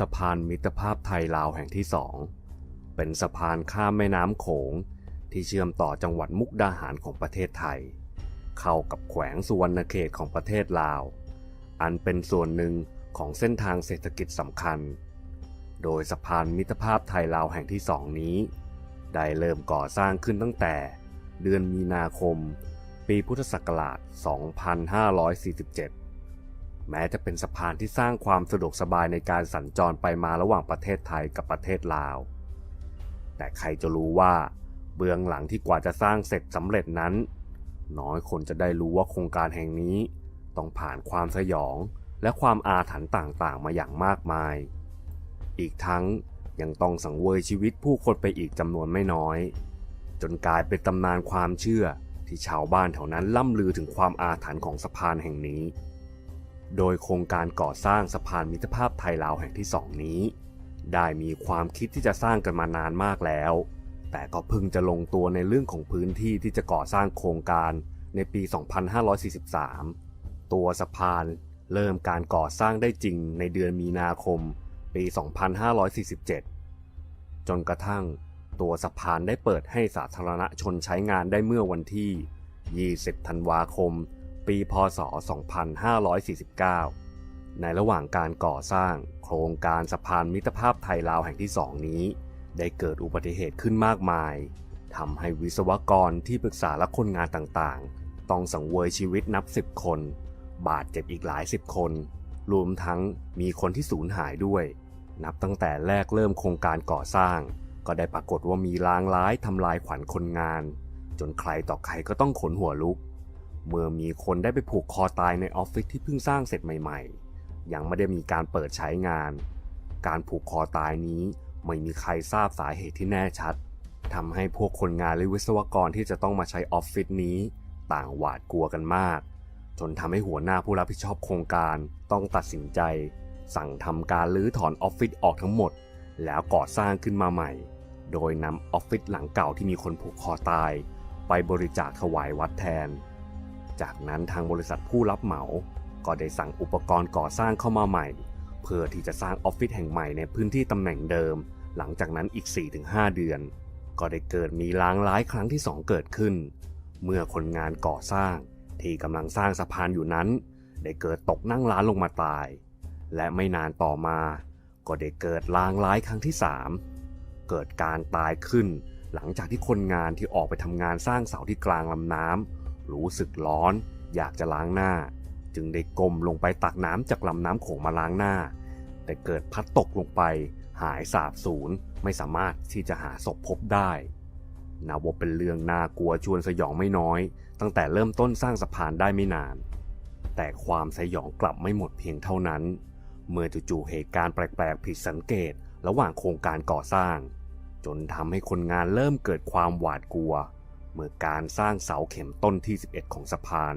สะพานมิตรภาพไทยลาวแห่งที่สองเป็นสะพานข้ามแม่น้ำโขงที่เชื่อมต่อจังหวัดมุกดาหารของประเทศไทย เข้ากับแขวงสุวรรณเขตของประเทศลาว อันเป็นส่วนหนึ่งของเส้นทางเศรษฐกิจสำคัญ โดยสะพานมิตรภาพไทยลาวแห่งที่สองนี้ ได้เริ่มก่อสร้างขึ้นตั้งแต่เดือนมีนาคม ปีพุทธศักราช 2547 แม้จะเป็นสะพานที่สร้างความสะดวกสบายในการสัญจรไปมาระหว่างประเทศไทยกับประเทศลาว แต่ใครจะรู้ว่า เบื้องหลังที่กว่าจะสร้างเสร็จสำเร็จนั้น น้อยคนจะได้รู้ว่าโครงการแห่งนี้ ต้องผ่านความสยองและความอาถรรพ์ต่างๆ มาอย่างมากมาย อีกทั้งยังต้องสังเวยชีวิตผู้คนไปอีกจำนวนไม่น้อย จนกลายเป็นตำนานความเชื่อที่ชาวบ้านแถวนั้นล่ำลือถึงความอาถรรพ์ของสะพานแห่งนี้ โดยโครงการก่อสร้างสะพานมิตรภาพไทยลาวแห่งที่สองนี้ ได้มีความคิดที่จะสร้างกันมานานมากแล้ว แต่ก็เพิ่งจะลงตัวในเรื่องของพื้นที่ที่จะก่อสร้างโครงการในปี 2543 ตัวสะพานเริ่มการก่อสร้างได้จริงในเดือนมีนาคม ปี 2547 จนกระทั่งตัวสะพานได้เปิดให้สาธารณชนใช้งานได้เมื่อวันที่ 20 ธันวาคม ปีพศ 2549 ในระหว่างการก่อสร้างโครงการสะพานมิตรภาพไทยลาวแห่งที่สองนี้ ได้เกิดอุบัติเหตุขึ้นมากมายทำให้วิศวกรที่ปรึกษาและคนงานต่างๆ ต้องสังเวยชีวิตนับสิบคน บาดเจ็บอีกหลายสิบคน รวมทั้งมีคนที่สูญหายด้วย นับตั้งแต่แรกเริ่มโครงการก่อสร้าง ก็ได้ปรากฏว่ามีลางร้ายทำลายขวัญคนงาน จนใครต่อใครก็ต้องขนหัวลุก เมื่อมีคนได้ไปผูกคอตายในออฟฟิศที่เพิ่งสร้างเสร็จใหม่ๆ ยังไม่ได้มีการเปิดใช้งาน การผูกคอตายนี้ไม่มีใครทราบสาเหตุที่แน่ชัดทำให้พวกคนงานและวิศวกรที่จะต้องมาใช้ออฟฟิศนี้ ต่างหวาดกลัวกันมาก จนทำให้หัวหน้าผู้รับผิดชอบโครงการต้องตัดสินใจ สั่งทำการรื้อถอนออฟฟิศออกทั้งหมด แล้วก่อสร้างขึ้นมาใหม่ โดยนำออฟฟิศหลังเก่าที่มีคนผูกคอตาย ไปบริจาคถวายวัดแทน จากนั้นทางบริษัทผู้รับเหมา ก็ได้สั่งอุปกรณ์ก่อสร้างเข้ามาใหม่ เพื่อที่จะสร้างออฟฟิศแห่งใหม่ในพื้นที่ตำแหน่งเดิม หลังจากนั้นอีก 4-5 เดือน ก็ได้เกิดมีล้างร้ายครั้งที่ 2 เกิดขึ้น เมื่อคนงานก่อสร้างที่กำลังสร้างสะพานอยู่นั้น ได้เกิดตกนั่งร้านลงมาตาย และไม่นานต่อมา ก็ได้เกิดลางร้ายครั้งที่ 3 เกิดการตายขึ้น หลังจากที่คนงานที่ออกไปทำงานสร้างเสาที่กลางลำน้ำ รู้สึกร้อน อยากจะล้างหน้า จึงได้ก้มลงไปตักน้ำจากลำน้ำโขงมาล้างหน้า แต่เกิดพัดตกลงไป หายสาบสูญไม่สามารถที่จะหาศพพบได้นับว่าเป็นเรื่องน่ากลัวชวนสยองไม่น้อย ตั้งแต่เริ่มต้นสร้างสะพานได้ไม่นาน แต่ความสยองกลับไม่หมดเพียงเท่านั้น เมื่อจู่ๆเหตุการณ์แปลกๆผิดสังเกตระหว่างโครงการก่อสร้าง จนทำให้คนงานเริ่มเกิดความหวาดกลัว เมื่อการสร้างเสาเข็มต้นที่ 11 ของสะพาน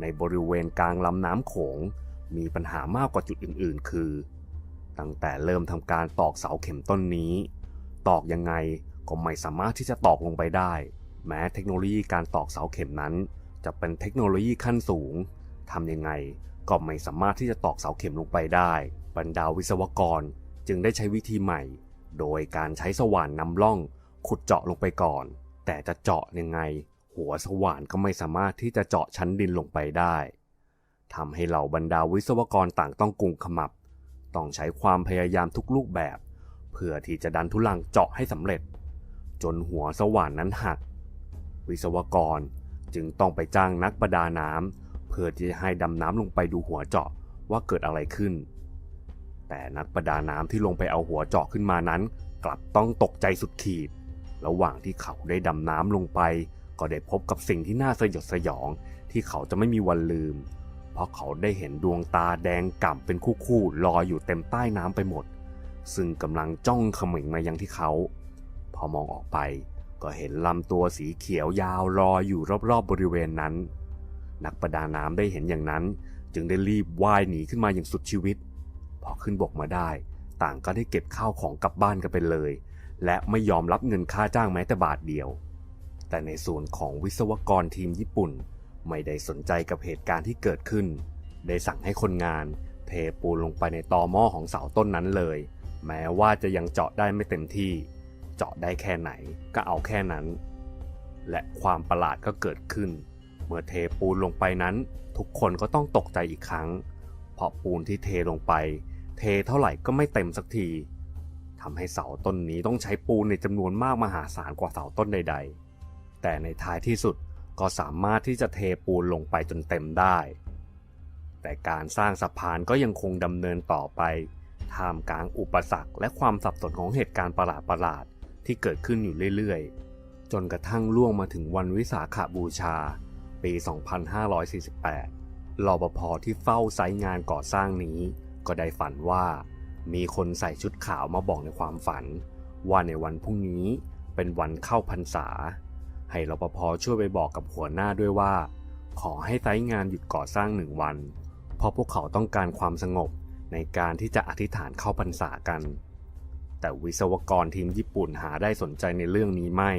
ในบริเวณกลางลำน้ำโขงมีปัญหามากกว่าจุดอื่น ๆ คือ ตั้งแต่เริ่มทำการตอกเสาเข็มต้นนี้ ตอกยังไงก็ไม่สามารถที่จะตอกลงไปได้ แม้เทคโนโลยีการตอกเสาเข็มนั้น จะเป็นเทคโนโลยีขั้นสูงทำยังไงก็ไม่สามารถที่จะตอกเสาเข็มลงไปได้ บรรดาวิศวกรจึงได้ใช้วิธีใหม่ โดยการใช้สว่านนำล่องขุดเจาะลงไปก่อน แต่จะเจาะยังไง หัวสว่านก็ไม่สามารถที่จะเจาะชั้นดินลงไปได้ทำให้เหล่าบรรดาวิศวกรต่างต้องกุมขมับ ต้องใช้ความพยายามทุกรูปแบบ เพื่อที่จะดันทุลังเจาะให้สำเร็จ จนหัวสว่านนั้นหัก วิศวกรจึงต้องไปจ้างนักประดาน้ำเพื่อที่จะให้ดำน้ำลงไปดูหัวเจาะว่าเกิดอะไรขึ้น แต่นักประดาน้ำที่ลงไปเอาหัวเจาะขึ้นมานั้น กลับต้องตกใจสุดขีด ระหว่างที่เขาได้ดำน้ำลงไป ก็ได้พบกับสิ่งที่น่าสยดสยองที่เขาจะไม่มีวันลืม เพราะเขาได้เห็นดวงตาแดงก่ำเป็นคู่ๆลอยอยู่เต็มใต้น้ำไปหมด ซึ่งกำลังจ้องเขม็งมายังที่เขา พอมองออกไป ก็เห็นลำตัวสีเขียวยาวลอยอยู่รอบๆบริเวณนั้น นักประดาน้ำได้เห็นอย่างนั้น จึงได้รีบว่ายหนีขึ้นมาอย่างสุดชีวิต พอขึ้นบกมาได้ ต่างก็ได้เก็บข้าวของกลับบ้านกันไปเลย และไม่ยอมรับเงินค่าจ้างแม้แต่บาทเดียว แต่ในส่วนของวิศวกรทีมญี่ปุ่น ไม่ได้สนใจกับเหตุการณ์ที่เกิดขึ้น ได้สั่งให้คนงาน เทปูนลงไปในตอหม้อของเสาต้นนั้นเลย แม้ว่าจะยังเจาะได้ไม่เต็มที่ เจาะได้แค่ไหนก็เอาแค่นั้น และความประหลาดก็เกิดขึ้น เมื่อเทปูนลงไปนั้น ทุกคนก็ต้องตกใจอีกครั้ง เพราะปูนที่เทลงไป เทเท่าไหร่ก็ไม่เต็มสักที ทำให้เสาต้นนี้ต้องใช้ปูนในจำนวนมากมหาศาลกว่าเสาต้นใด ๆ แต่ในท้ายที่สุดก็สามารถที่จะเทปูนลงไปจนเต็มได้ แต่การสร้างสะพานก็ยังคงดำเนินต่อไปท่ามกลางอุปสรรคและความสับสนของเหตุการณ์ประหลาดๆที่เกิดขึ้นอยู่เรื่อยๆ จนกระทั่งล่วงมาถึงวันวิสาขบูชา ปี 2548รปภที่เฝ้าไซต์งานก่อสร้างนี้ ก็ได้ฝันว่า มีคนใส่ชุดขาวมาบอกในความฝัน ว่าในวันพรุ่งนี้เป็นวันเข้าพรรษา ให้รปภช่วยไปบอกกับหัวหน้าด้วยว่า ขอให้ไซต์งานหยุดก่อสร้างหนึ่งวัน เพราะพวกเขาต้องการความสงบในการที่จะอธิษฐานเข้าพรรษากัน แต่วิศวกรทีมญี่ปุ่นหาได้สนใจในเรื่องนี้ไม่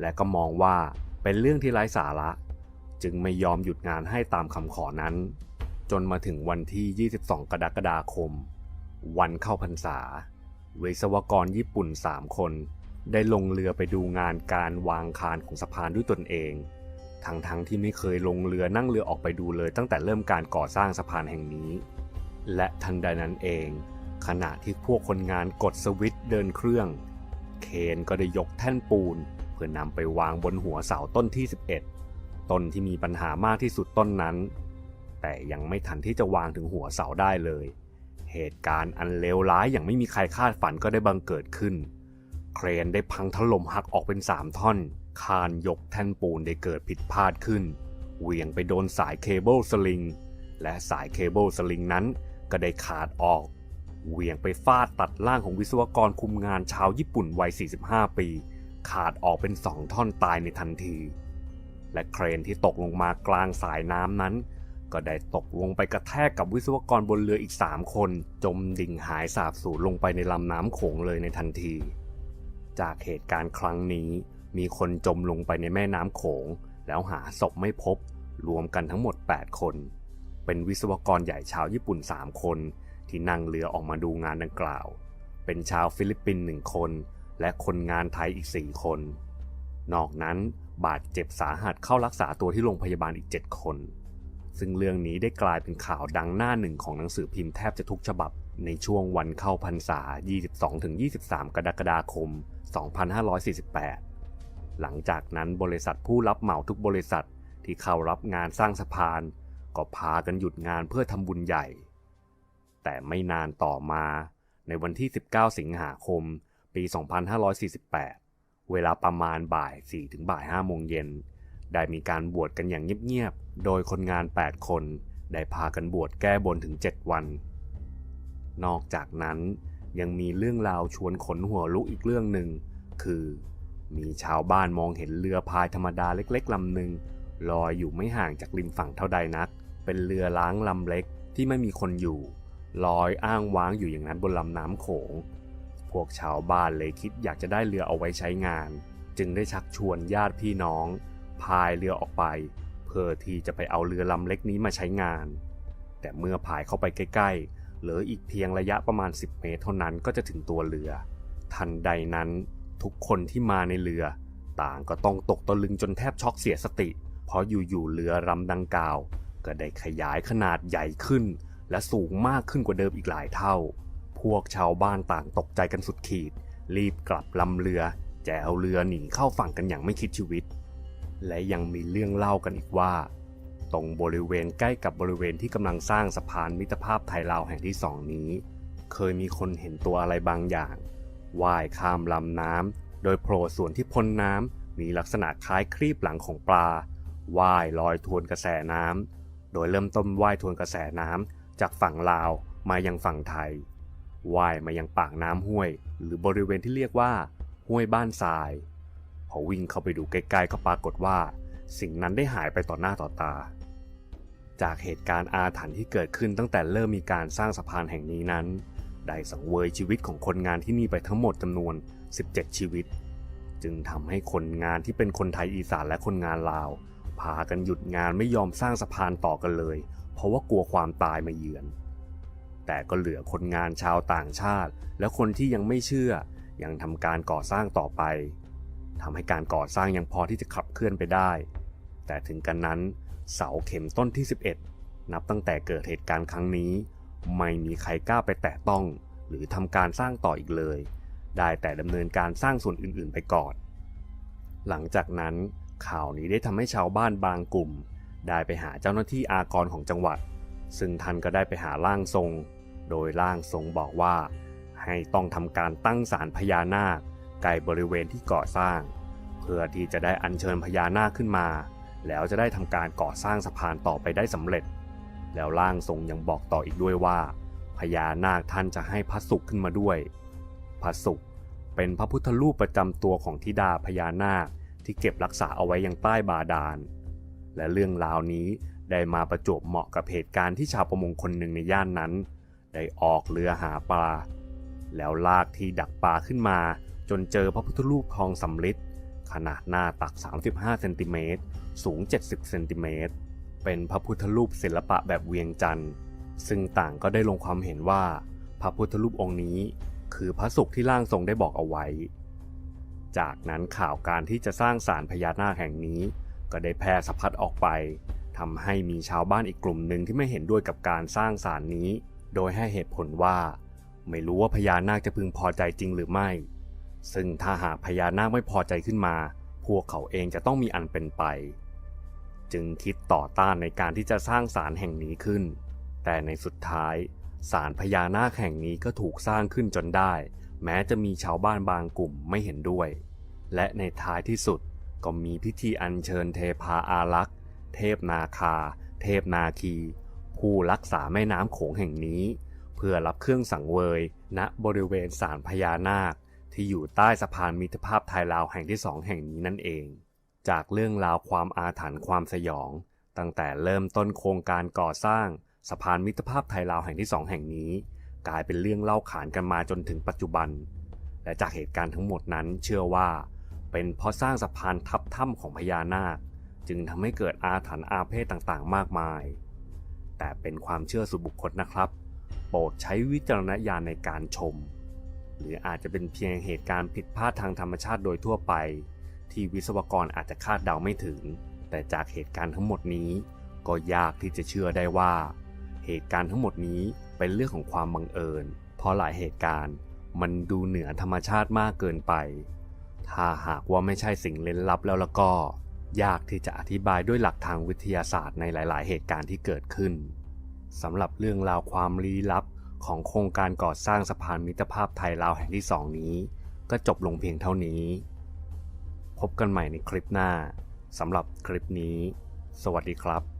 และก็มองว่าเป็นเรื่องที่ไร้สาระ จึงไม่ยอมหยุดงานให้ตามคำขอนั้น จนมาถึงวันที่ 22 กรกฎาคม วันเข้าพรรษา วิศวกรญี่ปุ่น 3 คน ได้ลงเรือไปดูงานการวางคานของสะพานด้วยตนเอง ทั้งๆทที่ไม่เคยลงเรือนั่งเรือออกไปดูเลยตั้งแต่เริ่มการก่อสร้างสะพานแห่งนี้ และทันใดนั้นเอง ขณะที่พวกคนงานกดสวิตช์เดินเครื่อง เคนก็ได้ยกแท่นปูน เพื่อนำไปวางบนหัวเสาต้นที่ 11 ต้นที่มีปัญหามากที่สุดต้นนั้น แต่ยังไม่ทันที่จะวางถึงหัวเสาได้เลย เหตุการณ์อันเลวร้ายอย่างไม่มีใครคาดฝันก็ได้บังเกิดขึ้น เครนได้พังถล่มหักออกเป็นสามท่อน คานยกแท่นปูนได้เกิดผิดพลาดขึ้น เหวี่ยงไปโดนสายเคเบิลสลิง และสายเคเบิลสลิงนั้นก็ได้ขาดออก เหวี่ยงไปฟาดตัดล่างของวิศวกรคุมงานชาวญี่ปุ่นวัย 45 ปี ขาดออกเป็นสองท่อนตายในทันที และเครนที่ตกลงมากลางสายน้ำนั้น ก็ได้ตกลงไปกระแทกกับวิศวกรบนเรืออีก 3 คน จมดิ่งหายสาบสูญลงไปในลำน้ำโขงเลยในทันที จากเหตุการณ์ครั้งนี้ มีคนจมลงไปในแม่น้ำโขง แล้วหาศพไม่พบ รวมกันทั้งหมด 8 คน เป็นวิศวกรใหญ่ชาวญี่ปุ่น 3 คน ที่นั่งเรือออกมาดูงานดังกล่าว เป็นชาวฟิลิปปินส์หนึ่งคน และคนงานไทยอีก 4 คน นอกนั้นบาดเจ็บสาหัสเข้ารักษาตัวที่โรงพยาบาลอีก 7 คน ซึ่งเรื่องนี้ได้กลายเป็นข่าวดังหน้าหนึ่งของหนังสือพิมพ์แทบจะทุกฉบับ ในช่วงวันเข้าพรรษา 22-23 กรกฎาคม 2548 หลังจากนั้นบริษัทผู้รับเหมาทุกบริษัทที่เข้ารับงานสร้างสะพาน ก็พากันหยุดงานเพื่อทำบุญใหญ่ แต่ไม่นานต่อมา ในวันที่ 19 สิงหาคม ปี 2548 เวลาประมาณบ่าย4ถึงบ่าย5โมงเย็น ได้มีการบวชกันอย่างเงียบๆ โดยคนงาน 8 คน ได้พากันบวชแก้บนถึง 7 วัน นอกจากนั้นยังมีเรื่องราวชวนขนหัวลุกอีกเรื่องหนึ่ง คือมีชาวบ้านมองเห็นเรือพายธรรมดาเล็กๆลำหนึ่งลอยอยู่ไม่ห่างจากริมฝั่งเท่าใดนัก เป็นเรือล้างลำเล็กที่ไม่มีคนอยู่ ลอยอ้างว้างอยู่อย่างนั้นบนลำน้ำโขง พวกชาวบ้านเลยคิดอยากจะได้เรือเอาไว้ใช้งาน จึงได้ชักชวนญาติพี่น้อง พายเรือออกไป เพื่อที่จะไปเอาเรือลำเล็กนี้มาใช้งาน แต่เมื่อพายเข้าไปใกล้ๆ เหลืออีกเพียงระยะประมาณ 10 เมตรเท่านั้นก็จะถึงตัวเรือ ทันใดนั้นทุกคนที่มาในเรือ ต่างก็ต้องตกตะลึงจนแทบช็อกเสียสติ เพราะอยู่ๆเรือลำดังกล่าว ก็ได้ขยายขนาดใหญ่ขึ้น และสูงมากขึ้นกว่าเดิมอีกหลายเท่า พวกชาวบ้านต่างตกใจกันสุดขีด รีบกลับลำเรือแจวเรือหนีเข้าฝั่งกันอย่างไม่คิดชีวิต และยังมีเรื่องเล่ากันอีกว่า ตรงบริเวณใกล้กับบริเวณที่กำลังสร้างสะพานมิตรภาพไทยลาวแห่งที่สองนี้ เคยมีคนเห็นตัวอะไรบางอย่างว่ายข้ามลำน้ำโดยโผล่ส่วนที่พ้นน้ำมีลักษณะคล้ายครีบหลังของปลาว่ายลอยทวนกระแสน้ำโดยเริ่มต้นว่ายทวนกระแสน้ำจากฝั่งลาวมายังฝั่งไทยว่ายมายังปากน้ำห้วย หรือบริเวณที่เรียกว่า ห้วยบ้านทราย พอวิ่งเข้าไปดูใกล้ๆ ก็ปรากฏว่า สิ่งนั้นได้หายไปต่อหน้าต่อตา จากเหตุการณ์อาถรรพ์ที่เกิดขึ้นตั้งแต่เริ่มมีการสร้างสะพานแห่งนี้นั้น ได้สังเวยชีวิตของคนงานที่นี่ไปทั้งหมดจำนวน 17 ชีวิต จึงทำให้คนงานที่เป็นคนไทยอีสานและคนงานลาว พากันหยุดงานไม่ยอมสร้างสะพานต่อกันเลย เพราะว่ากลัวความตายมาเยือน แต่ก็เหลือคนงานชาวต่างชาติ และคนที่ยังไม่เชื่อยังทำการก่อสร้างต่อไป ทำให้การก่อสร้างยังพอที่จะขับเคลื่อนไปได้ แต่ถึงกันนั้นเสาเข็มต้นที่ 11 นับตั้งแต่เกิดเหตุการณ์ครั้งนี้ ไม่มีใครกล้าไปแตะต้อง หรือทำการสร้างต่ออีกเลย ได้แต่ดำเนินการสร้างส่วนอื่นๆ ไปก่อน หลังจากนั้นข่าวนี้ได้ทำให้ชาวบ้านบางกลุ่ม ได้ไปหาเจ้าหน้าที่อากรของจังหวัด ซึ่งท่านก็ได้ไปหาร่างทรง โดยร่างทรงบอกว่า ให้ต้องทำการตั้งศาลพญานาค ใกล้บริเวณที่ก่อสร้าง เพื่อที่จะได้อัญเชิญพญานาคขึ้นมา แล้วจะได้ทำการก่อสร้างสะพานต่อไปได้สำเร็จ แล้วร่างทรงยังบอกต่ออีกด้วยว่าพญานาคท่านจะให้พระศุกร์ขึ้นมาด้วยพระศุกร์เป็นพระพุทธรูปประจำตัวของธิดาพญานาคที่เก็บรักษาเอาไว้ยังใต้บาดาล และเรื่องราวนี้ได้มาประจวบเหมาะกับเหตุการณ์ที่ชาวประมงคนหนึ่งในย่านนั้น ได้ออกเรือหาปลา แล้วลากที่ดักปลาขึ้นมา จนเจอพระพุทธรูปทองสำริดขนาดหน้าตัก 35 เซนติเมตร สูง 70 เซนติเมตร เป็นพระพุทธรูปศิลปะแบบเวียงจันทร์ซึ่งต่างก็ได้ลงความเห็นว่า พระพุทธรูปองค์นี้ คือพระศุกร์ที่ร่างทรงได้บอกเอาไว้ จากนั้นข่าวการที่จะสร้างศาลพญานาคแห่งนี้ ก็ได้แพร่สะพัดออกไปทำให้มีชาวบ้านอีกกลุ่มหนึ่งที่ไม่เห็นด้วยกับการสร้างศาลนี้ โดยให้เหตุผลว่า ไม่รู้ว่าพญานาคจะพึงพอใจจริงหรือไม่ ซึ่งถ้าหากพญานาคไม่พอใจขึ้นมา พวกเขาเองจะต้องมีอันเป็นไป จึงคิดต่อต้านในการที่จะสร้างศาลแห่งนี้ขึ้น แต่ในสุดท้ายศาลพญานาคแห่งนี้ก็ถูกสร้างขึ้นจนได้ แม้จะมีชาวบ้านบางกลุ่มไม่เห็นด้วย และในท้ายที่สุดก็มีพิธีอัญเชิญเทพาอารักษ์ เทพนาคา เทพนาคี ผู้รักษาแม่น้ำโขงแห่งนี้ เพื่อรับเครื่องสังเวยณบริเวณศาลพญานาค ที่อยู่ใต้สะพานมิตรภาพไทยลาวแห่งที่สองแห่งนี้นั่นเอง จากเรื่องราวความอาถรรพ์ความสยอง ตั้งแต่เริ่มต้นโครงการก่อสร้างสะพานมิตรภาพไทยลาวแห่งที่สองแห่งนี้ กลายเป็นเรื่องเล่าขานกันมาจนถึงปัจจุบัน และจากเหตุการณ์ทั้งหมดนั้นเชื่อว่า เป็นเพราะสร้างสะพานทับถ้ำของพญานาค จึงทำให้เกิดอาถรรพ์อาเพศต่างๆ มากมาย แต่เป็นความเชื่อส่วนบุคคลนะครับ โปรดใช้วิจารณญาณในการชม หรืออาจจะเป็นเพียงเหตุการณ์ผิดพลาดทางธรรมชาติโดยทั่วไป ที่วิศวกรอาจจะคาดเดาไม่ถึง แต่จากเหตุการณ์ทั้งหมดนี้ ก็ยากที่จะเชื่อได้ว่า เหตุการณ์ทั้งหมดนี้เป็นเรื่องของความบังเอิญ เพราะหลายเหตุการณ์มันดูเหนือธรรมชาติมากเกินไป ถ้าหากว่าไม่ใช่สิ่งเล้นลับแล้วล้วก็ ยากที่จะอธิบายด้วยหลักทางวิทยาศาสตร์ในหลาย ๆ เหตุการณ์ที่เกิดขึ้นสำหรับเรื่องราวความลี้ลับ ของโครงการก่อสร้างสะพานมิตรภาพไทยลาวแห่งที่สองนี้ ก็จบลงเพียงเท่านี้ พบกันใหม่ในคลิปหน้าสำหรับคลิปนี้ สวัสดีครับ